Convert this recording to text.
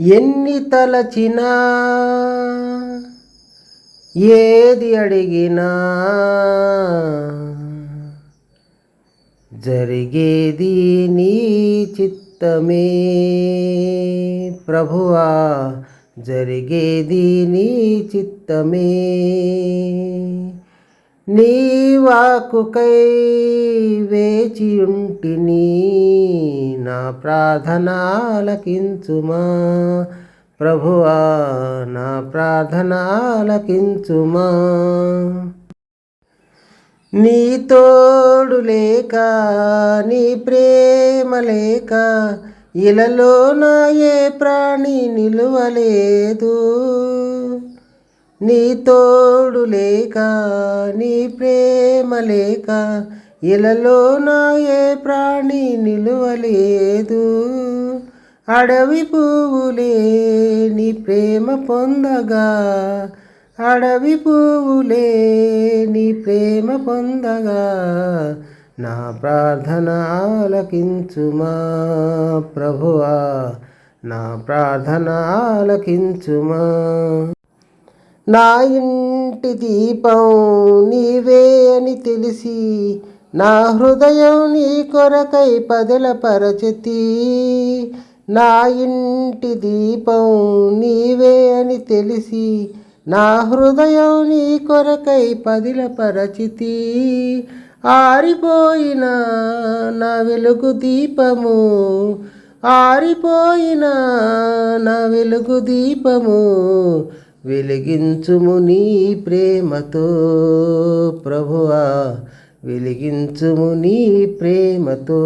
ఎన్ని తలచినా ఏది అడిగినా జరిగేది నీ చిత్తమే. ప్రభువా జరిగేది నీ చిత్తమే. నీ వాకుకై వేచియుంటిని. ప్రార్థనాలకించుమా. ప్రభువా నా ప్రార్థనాలకించుమా. నీ తోడు లేక నీ ప్రేమ లేక ఇలలో నా ఏ ప్రాణి నిలువలేదు. నీ తోడు లేక నీ ప్రేమ లేక ఇలలో నా ఏ ప్రాణి నిలువలేదు? అడవి పువ్వులే నీ ప్రేమ పొందగా. అడవి పువ్వులే నీ ప్రేమ పొందగా. నా ప్రార్థన ఆలకించుమా ప్రభువా? నా ప్రార్థన ఆలకించుమా? నా ఇంటి దీపం నీవే అని తెలిసి నా హృదయం నీ కొరకై పదలపరచతి నా ఇంటి దీపం నీవే అని తెలిసి నా హృదయం నీ కొరకై పదిలపరచితి ఆరిపోయిన నా వెలుగు దీపము ఆరిపోయిన నా వెలుగు దీపము వెలిగించుము నీ ప్రేమతో ప్రభువా. వెలిగించుము నీ ప్రేమతో.